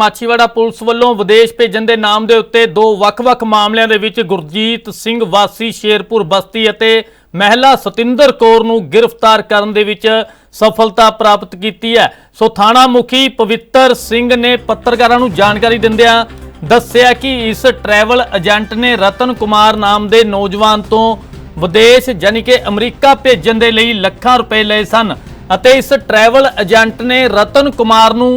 Machhiwara police ਵੱਲੋਂ ਵਿਦੇਸ਼ ਭੇਜਣ ਦੇ ਨਾਮ ਦੇ ਉੱਤੇ ਦੋ ਵੱਖ-ਵੱਖ ਮਾਮਲਿਆਂ ਦੇ ਵਿੱਚ ਗੁਰਜੀਤ ਸਿੰਘ ਵਾਸੀ ਸ਼ੇਰਪੁਰ ਬਸਤੀ ਅਤੇ ਮਹਿਲਾ ਸਤਿੰਦਰ ਕੌਰ ਨੂੰ ਗ੍ਰਿਫਤਾਰ ਕਰਨ ਦੇ ਵਿੱਚ ਸਫਲਤਾ ਪ੍ਰਾਪਤ ਕੀਤੀ ਹੈ। ਸੋ ਥਾਣਾ ਮੁਖੀ ਪਵਿੱਤਰ ਸਿੰਘ ਨੇ ਪੱਤਰਕਾਰਾਂ ਨੂੰ ਜਾਣਕਾਰੀ ਦਿੰਦਿਆਂ ਦੱਸਿਆ ਕਿ ਇਸ ਟਰੈਵਲ ਏਜੰਟ ਨੇ ਰਤਨ ਕੁਮਾਰ ਨਾਮ ਦੇ ਨੌਜਵਾਨ ਤੋਂ ਵਿਦੇਸ਼ ਯਾਨੀ ਕਿ ਅਮਰੀਕਾ ਭੇਜਣ ਦੇ ਲਈ ਲੱਖਾਂ ਰੁਪਏ ਲਏ ਸਨ ਅਤੇ ਇਸ ਟਰੈਵਲ ਏਜੰਟ ਨੇ ਰਤਨ ਕੁਮਾਰ ਨੂੰ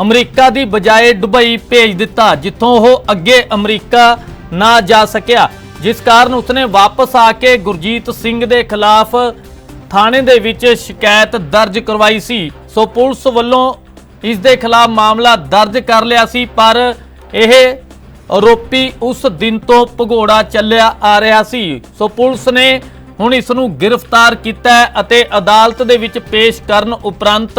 ਅਮਰੀਕਾ ਦੀ ਬਜਾਏ ਦੁਬਈ ਭੇਜ ਦਿੱਤਾ, ਜਿੱਥੋਂ ਉਹ ਅੱਗੇ ਅਮਰੀਕਾ ਨਾ ਜਾ ਸਕਿਆ, ਜਿਸ ਕਾਰਨ ਉਸਨੇ ਵਾਪਸ ਆ ਕੇ ਗੁਰਜੀਤ ਸਿੰਘ ਦੇ ਖਿਲਾਫ ਥਾਣੇ ਦੇ ਵਿੱਚ ਸ਼ਿਕਾਇਤ ਦਰਜ ਕਰਵਾਈ ਸੀ। ਸੋ ਪੁਲਿਸ ਵੱਲੋਂ ਇਸ ਦੇ ਖਿਲਾਫ ਮਾਮਲਾ ਦਰਜ ਕਰ ਲਿਆ ਸੀ, ਪਰ ਇਹ ਆਰੋਪੀ ਉਸ ਦਿਨ ਤੋਂ ਭਗੌੜਾ ਚੱਲਿਆ ਆ ਰਿਹਾ ਸੀ। ਸੋ ਪੁਲਿਸ ਨੇ ਹੁਣ ਇਸ ਨੂੰ ਗ੍ਰਿਫਤਾਰ ਕੀਤਾ ਅਤੇ ਅਦਾਲਤ ਦੇ ਵਿੱਚ ਪੇਸ਼ ਕਰਨ ਉਪਰੰਤ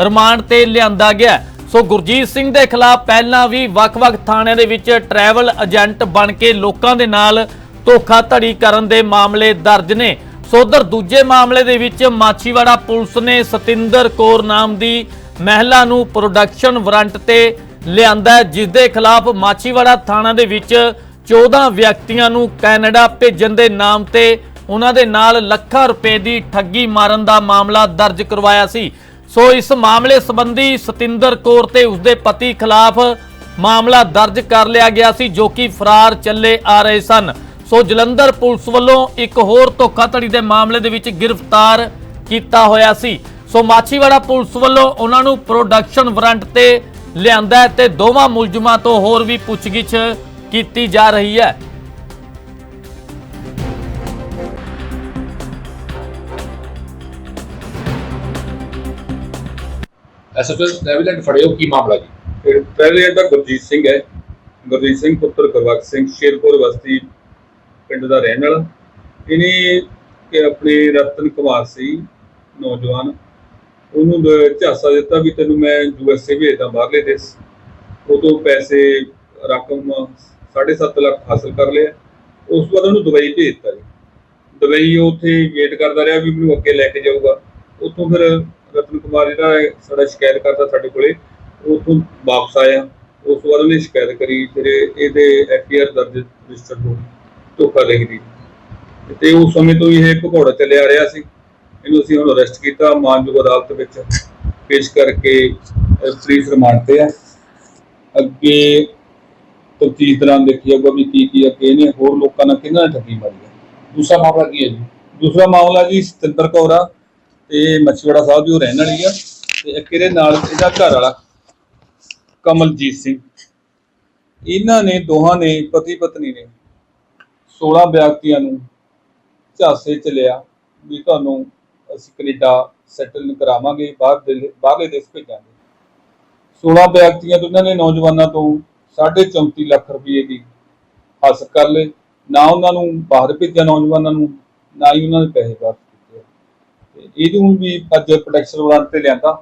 ਰਿਮਾਂਡ ਤੇ ਲਿਆਂਦਾ ਗਿਆ ਸੋ ਗੁਰਜੀਤ ਸਿੰਘ ਦੇ ਖਿਲਾਫ ਪਹਿਲਾਂ ਵੀ ਵੱਖ-ਵੱਖ ਥਾਣਿਆਂ ਦੇ ਵਿੱਚ ਟਰੈਵਲ ਏਜੰਟ ਬਣ ਕੇ ਲੋਕਾਂ ਦੇ ਨਾਲ ਧੋਖਾਧੜੀ ਕਰਨ ਦੇ ਮਾਮਲੇ ਦਰਜ ਨੇ। ਸੋ ਉਧਰ ਦੂਜੇ ਮਾਮਲੇ ਦੇ ਵਿੱਚ ਮਾਛੀਵਾੜਾ ਪੁਲਿਸ ਨੇ ਸਤਿੰਦਰ ਕੌਰ ਨਾਮ ਦੀ ਮਹਿਲਾ ਨੂੰ ਪ੍ਰੋਡਕਸ਼ਨ ਵਾਰੰਟ ਤੇ ਲਿਆਂਦਾ ਜਿਸ ਦੇ ਖਿਲਾਫ ਮਾਛੀਵਾੜਾ ਥਾਣਾ ਦੇ ਵਿੱਚ 14 ਵਿਅਕਤੀਆਂ ਨੂੰ ਕੈਨੇਡਾ ਭੇਜਣ ਦੇ ਨਾਮ ਤੇ ਉਹਨਾਂ ਦੇ ਨਾਲ ਲੱਖਾਂ ਰੁਪਏ ਦੀ ਠੱਗੀ ਮਾਰਨ ਦਾ ਮਾਮਲਾ ਦਰਜ ਕਰਵਾਇਆ ਸੀ। ਸੋ ਇਸ ਮਾਮਲੇ ਸੰਬੰਧੀ ਸਤਿੰਦਰ ਕੌਰ ਤੇ ਉਸਦੇ ਪਤੀ ਖਿਲਾਫ ਮਾਮਲਾ ਦਰਜ ਕਰ ਲਿਆ ਗਿਆ ਸੀ, ਜੋ ਕਿ ਫਰਾਰ ਚੱਲੇ ਆ ਰਹੇ ਸਨ। ਸੋ ਜਲੰਧਰ ਪੁਲਿਸ ਵੱਲੋਂ ਇੱਕ ਹੋਰ ਧੋਖਾਧੜੀ ਦੇ ਮਾਮਲੇ ਦੇ ਵਿੱਚ ਗ੍ਰਿਫਤਾਰ ਕੀਤਾ ਹੋਇਆ ਸੀ। ਸੋ ਮਾਛੀਵਾੜਾ ਪੁਲਿਸ ਵੱਲੋਂ ਉਹਨਾਂ ਨੂੰ ਪ੍ਰੋਡਕਸ਼ਨ ਵਾਰੰਟ ਤੇ ਲਿਆਂਦਾ ਹੈ ਤੇ ਦੋਵਾਂ ਮੁਲਜ਼ਮਾਂ ਤੋਂ ਹੋਰ ਵੀ ਪੁੱਛਗਿੱਛ ਕੀਤੀ ਜਾ ਰਹੀ ਹੈ। ਐਸਐਸਐਲ ਟ੍ਰੈਵਲੈਂਟ ਫੜਿਓ, ਕੀ ਮਾਮਲਾ ਜੀ? ਪਹਿਲੇ ਇਹਦਾ ਗੁਰਜੀਤ ਸਿੰਘ ਹੈ। ਗੁਰਜੀਤ ਸਿੰਘ ਪੁੱਤਰ ਗੁਰਬਖਸ਼ ਸਿੰਘ ਸ਼ੇਰਪੁਰ ਬਸਤੀ ਪਿੰਡ ਦਾ ਰਹਿਣ ਵਾਲਾ। ਇਹਨੇ ਕਿ ਆਪਣੇ ਰਤਨ ਕੁਮਾਰ ਸੀ, ਨੌਜਵਾਨ। ਉਹਨੂੰ ਦ- ਦਿੱਤਾ ਵੀ ਤੈਨੂੰ ਮੈਂ ਯੂਐਸਏ ਭੇਜਦਾ ਬਾਹਰਲੇ ਦੇਸ਼। ਉਦੋਂ ਪੈਸੇ ਰਕਮ 7.5 ਲੱਖ ਹਾਸਲ ਕਰ ਲਿਆ। ਉਸ ਤੋਂ ਬਾਅਦ ਉਹਨੂੰ ਦੁਬਈ ਭੇਜ ਦਿੱਤਾ ਜੀ। ਦੁਬਈ ਉਹ ਉੱਥੇ ਵੇਟ ਕਰਦਾ ਰਿਹਾ ਵੀ ਮੈਨੂੰ ਅੱਗੇ ਲੈ ਕੇ ਜਾਊਗਾ। ਉੱਥੋਂ ਫਿਰ ਰਤਨ ਕੁਮਾਰ ਜਿਹੜਾ ਸਾਡਾ ਸ਼ਿਕਾਇਤ ਕਰਦਾ ਸਾਡੇ ਕੋਲੇ ਉੱਥੋਂ ਵਾਪਸ ਆਇਆ। ਉਸ ਤੋਂ ਬਾਅਦ ਉਹਨੇ ਸ਼ਿਕਾਇਤ ਕਰੀ, ਫਿਰ ਇਹਦੇ ਐਫਆਈਆਰ ਦਰਜ ਰਜਿਸਟਰ ਹੋ ਧੋਖਾ ਦੇ ਦੀ। ਤੇ ਉਸ ਸਮੇਂ ਤੋਂ ਇਹ ਭਗੌੜਾ ਚੱਲਿਆ ਆ ਰਿਹਾ ਸੀ। ਇਹਨੂੰ ਅਸੀਂ ਹੁਣ ਅਰੈਸਟ ਕੀਤਾ, ਮਾਨਯੋਗ ਅਦਾਲਤ ਵਿੱਚ ਪੇਸ਼ ਕਰਕੇ ਪੁਲਿਸ ਰਿਮਾਂਡ ਤੇ ਹੈ ਅੱਗੇ ਤਫਤੀਸ਼ ਦੌਰਾਨ ਦੇਖੀ ਜਾਊਗਾ ਵੀ ਕੀ ਕੀ ਅੱਗੇ ਇਹਨੇ ਹੋਰ ਲੋਕਾਂ ਨਾਲ ਕਿਹਨਾਂ ਨੇ ਠੱਗੀ ਮਾਰੀ ਹੈ ਦੂਸਰਾ ਮਾਮਲਾ ਕੀ ਹੈ ਜੀ? ਦੂਸਰਾ ਮਾਮਲਾ ਜੀ ਸਤਿੰਦਰ ਕੌਰ ਆ। ਤੇ ਮੱਛੀਵਾੜਾ ਸਾਹਿਬ ਦੀ ਉਹ ਰਹਿਣ ਵਾਲੀ ਆ ਤੇ ਇੱਕ ਇਹਦੇ ਨਾਲ ਇਹਦਾ ਘਰ ਵਾਲਾ? ਕਮਲਜੀਤ ਸਿੰਘ। ਇਹਨਾਂ ਨੇ, ਦੋਹਾਂ ਨੇ, ਪਤੀ ਪਤਨੀ ਨੇ 16 ਵਿਅਕਤੀਆਂ ਨੂੰ ਝਾਸੇ ਚ ਲਿਆ ਵੀ ਤੁਹਾਨੂੰ ਅਸੀਂ ਕੈਨੇਡਾ ਸੈਟਲ ਕਰਾਵਾਂਗੇ, ਬਾਹਰ ਬਾਹਰਲੇ ਦੇਸ਼ ਭੇਜਾਂਗੇ। 16 ਵਿਅਕਤੀਆਂ ਤੋਂ ਇਹਨਾਂ ਨੇ ਨੌਜਵਾਨਾਂ ਤੋਂ 34.5 ਲੱਖ ਰੁਪਏ ਦੀ ਹਾਸਲ ਕਰ ਲਏ। ਨਾ ਉਹਨਾਂ ਨੂੰ ਬਾਹਰ ਭੇਜਿਆ ਨੌਜਵਾਨਾਂ ਨੂੰ, ਨਾ ਹੀ ਉਹਨਾਂ ਦੇ ਪੈਸੇ ਵਾਪਸ। ਇਹਨੂੰ ਵੀ ਅੱਜ ਪ੍ਰੋਟੈਕਸ਼ਨ ਵਾਰੰਟ ਤੇ ਲਿਆਂਦਾ।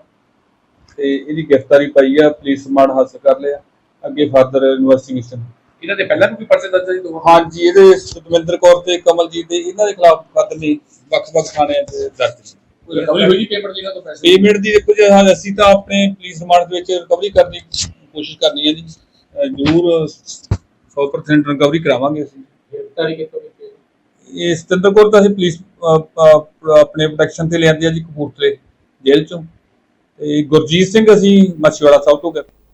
ਤੇ ਇਹਦੀ ਗ੍ਰਿਫਤਾਰੀ ਪਾਈ ਆ ਪੁਲਿਸ ਮਾਨ ਹਾਸਲ ਕਰ ਲਿਆ। ਅੱਗੇ ਫਰਦਰ ਇਨਵੈਸਟੀਗੇਸ਼ਨ ਇਹਨਾਂ ਦੇ ਪਹਿਲਾਂ ਵੀ ਕੋਈ ਪਰਚੇ ਦਰਜ ਜੀ ਦੋ ਹਾਂਜੀ ਇਹਦੇ ਸੁਖਵਿੰਦਰ ਕੌਰ ਤੇ ਕਮਲਜੀਤ ਦੇ ਇਹਨਾਂ ਦੇ ਖਿਲਾਫ ਮੁਕੱਦਮੇ ਵੱਖ-ਵੱਖ ਥਾਣਿਆਂ ਤੇ ਦਰਜ ਸੀ। ਰਿਕਵਰੀ ਹੋਈ ਜੀ ਪੇਮੈਂਟ ਦੀ ਇਹਨਾਂ ਤੋਂ ਪੈਸੇ? ਪੇਮੈਂਟ ਦੀ ਦੇਖੋ ਜੀ ਹਾਂ ਅਸੀਂ ਤਾਂ ਆਪਣੇ ਪੁਲਿਸ ਰਿਮਾਂਡ ਦੇ ਵਿੱਚ ਰਿਕਵਰੀ ਕਰਨ ਦੀ ਕੋਸ਼ਿਸ਼ ਕਰਨੀ ਹੈ ਜੀ। ਜ਼ਰੂਰ 100% ਰਿਕਵਰੀ ਕਰਾਵਾਂਗੇ ਅਸੀਂ। ਗ੍ਰਿਫਤਾਰੀ ਕਿੱਥੋਂ ਕੀਤੀ? ਇਹ ਸਤਿੰਦਰ ਕੌਰ ਤਾਂ ਅਸੀਂ ਪੁਲਿਸ ਆਪਣੇ ਪ੍ਰੋਟੈਕਸ਼ਨ ਤੇ ਲਿਆਂਦੀ ਆ ਜੀ ਕਪੂਰਥਲੇ ਜੇਲ੍ਹ ਚੋਂ। ਤੇ ਗੁਰਜੀਤ ਸਿੰਘ ਅਸੀਂ ਮਛਵਾੜਾ ਸਾਹਿਬ ਤੋਂ ਗ੍ਰਿਫਤਾਰ